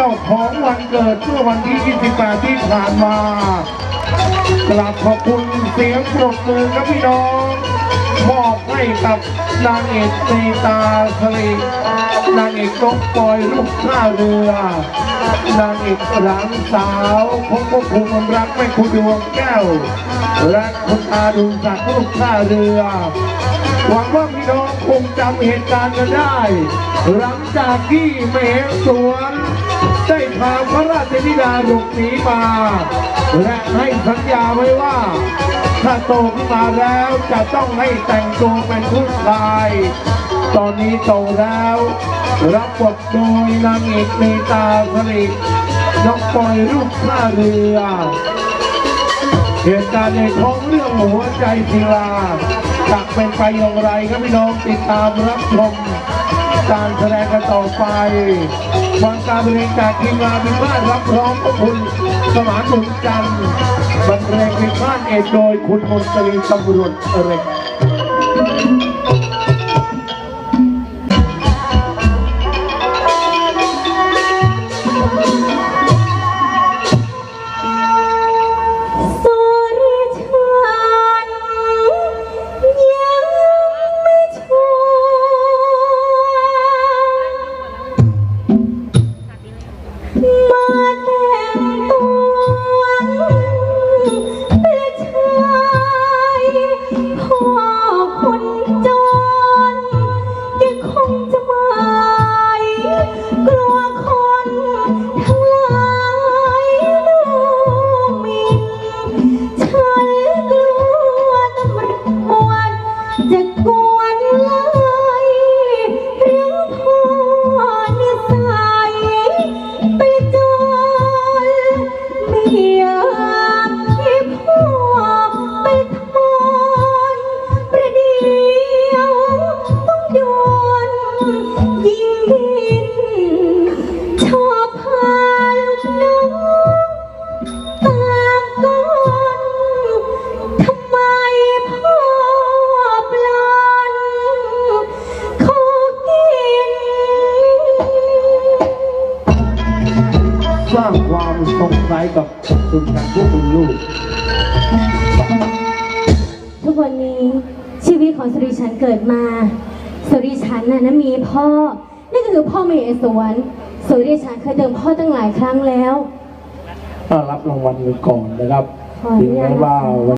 เจ้าของวันเกิดเมื่อวันที่ 28 ที่ผ่านมากราบขอบคุณเสียงปรบมือครับพี่น้องมอบให้กับนางเอกตีตาสลีนางเอกนกปอยลูกท่าเรือนางเอกหลานสาวพงพงภูมิรักแม่คุณดวงแก้วและคุณอาดุลศักดิ์ลูกท่าเรือหวังว่าพี่น้องคงจำเหตุการณ์กันได้ หลังจากที่เมหสวน ได้พาพระราชธิดาหลบหนีมา และให้สัญญาไว้ว่า ถ้าโตขึ้นมาแล้วจะต้องให้แต่งตัวเป็นผู้ชาย ตอนนี้โตแล้ว รับบทโดยนางเอกเมตาสลิดน้องปอยลูกท่าเรือ เหตุการณ์ในท้องเรื่องหัวใจศิลาจะเป็นไปอย่างไรครับพี่น้องติดตามรับชมการแสดงกันต่อไป วางการบริการทีมงานเป็นบ้านรับร้องของคุณสมานสุนจันทร์บรรเลงในบ้านเอกโดยคุณมนตรีตำรวจเร็ก สร้างความสงสัยกับคุณกันพวกคุณลูก ทุกวันนี้ชีวิตของสุริชันเกิดมาสุริชันน่ะนะมีพ่อ นี่ก็คือพ่อเมย์สวนสุริชันเคยเดิมพ่อตั้งหลายครั้งแล้วต้อนรับรางวัลกันก่อนนะครับขออนุถึงญาตแม้ว่า